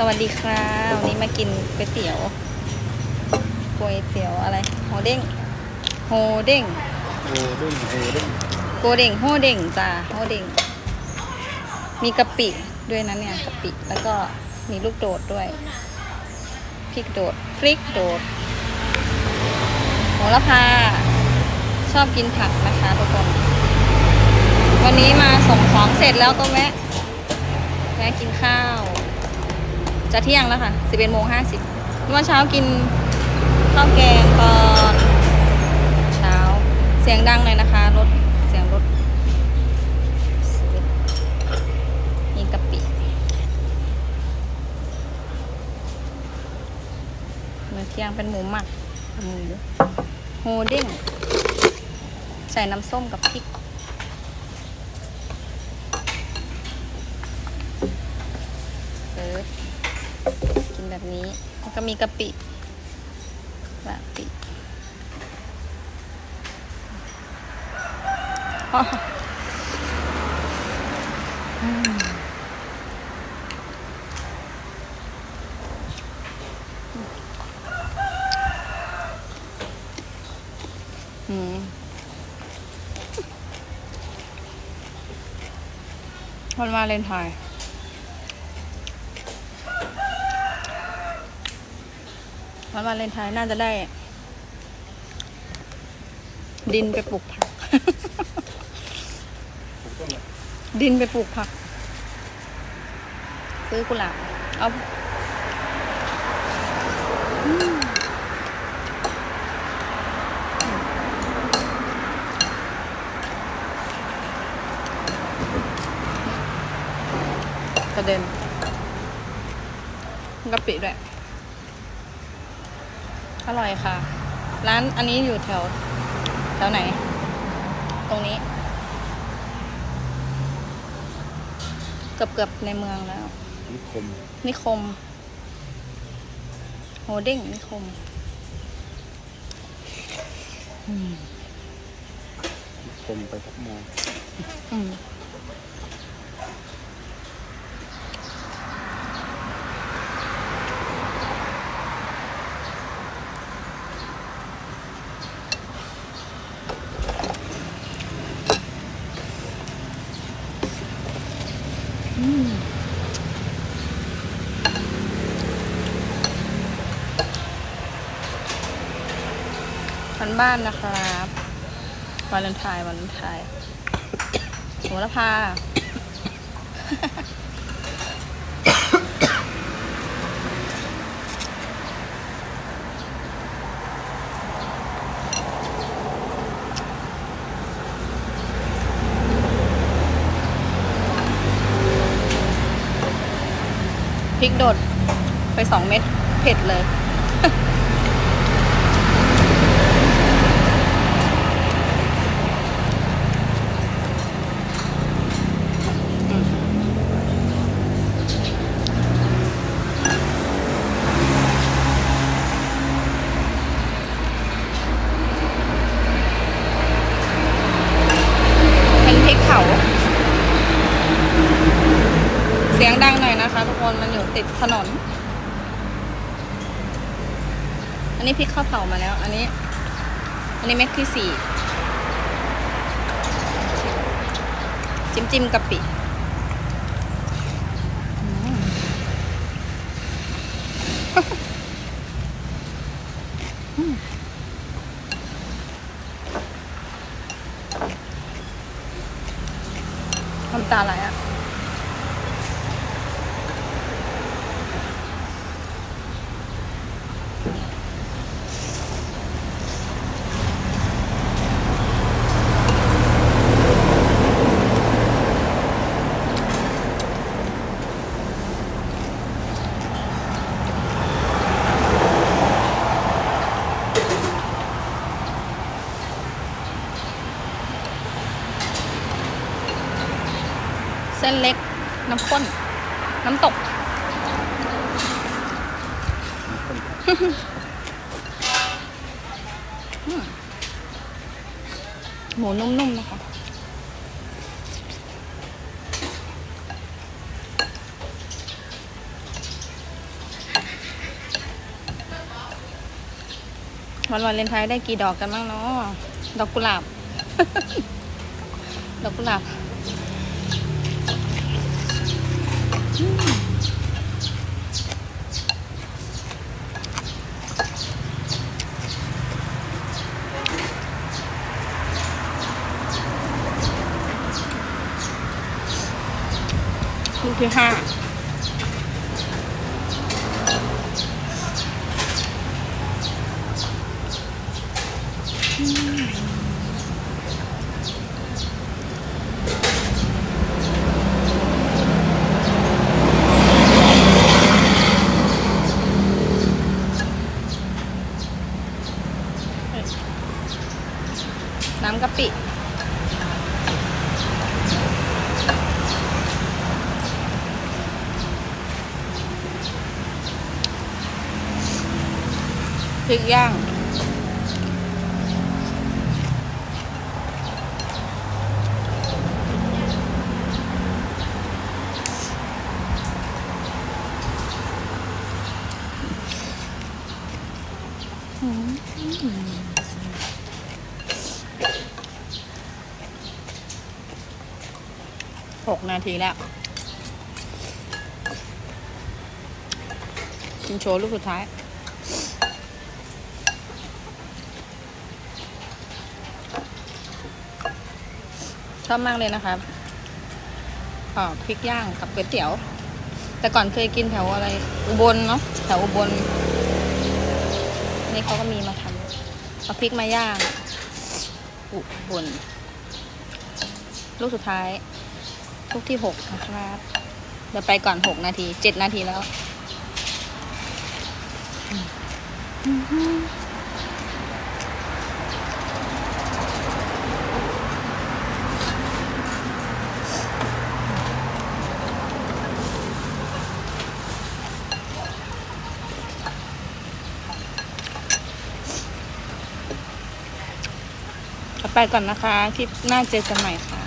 สวัสดีค่ะวันนี้มากินก๋วยเตี๋ยวก๋วยเตี๋ยวอะไรโฮเด้งโฮเด้งโอ้เด้งโอ้เด้งโกเด้งโฮเด้งจ้าโฮเด้งมีกะปิด้วยนะเนี่ยกะปิแล้วก็มีลูกโดดด้วยพริกโดดพริกโดดโหระพาชอบกินผักนะคะทุกคน วันนี้มาส่งของเสร็จแล้วก็แวะแวะกินข้าว จะเที่ยงแล้วค่ะ 11โมง50เมื่อเช้ากินข้าวแกงตอนเช้า เสียงดังเลยนะคะ รถ เสียงรถมีกะปิมื้อเที่ยงเป็นหมูหมักหมูโฮเด้งใส่น้ำส้มกับพริก เออกิน แบบนี้แล้วก็มีกะปิกะปิอืมวันวาเลนไทน์ วันวาเลนไทน์น่าจะได้ ดินไปปลูกผัก ดินไปปลูกผัก ซื้อกุหลาบ เอากระเด็นกะปิด้วย อร่อยค่ะ ร้านอันนี้อยู่แถว แถวไหน ตรงนี้ เกือบเกือบๆในเมืองแล้ว นิคม นิคมโฮเด้งนิคมอืมนิคมไปพักมองอืมันบ้านนะครับวาเลนไทน์วาเลนไทน์โหระพาพริกโดดไปสองเม็ดเผ็ดเลย เป็นพริกเผา เสียงดังหน่อยนะคะ ทุกคนมันอยู่ติดถนน อันนี้พริกข้าวเผามาแล้ว อันนี้ อันนี้เม็ดที่สี่จิ้มจิ้มกะปิน้ำตาไหลอะ เส้นเล็ก น้ำข้น น้ำตก หมูนุ่มๆ นะคะ วันวันเลนไายได้กี่ดอกกันบ้างเนาะดอกกุหลาบ ดอกกุหลาบ ลูกที่ห้าอืม น้ำกะปิ พริกย่าง หกนาทีแล้วกินโชว์ลูกสุดท้าย ชอบมากเลยนะคะอ่าพริกย่างกับก๋วยเตี๋ยว แต่ก่อนเคยกินแถวอะไร อุบลเนาะแถวอุบล นี่เขาก็มีมาทำเอาพริกมาย่าง อุบล ลูกสุดท้าย ลูกที่หกนะครับเดี๋ยวไปก่อนหกนาทีเจ็ดนาทีแล้วไปก่อนนะคะ คลิปหน้าเจอกันใหม่ค่ะ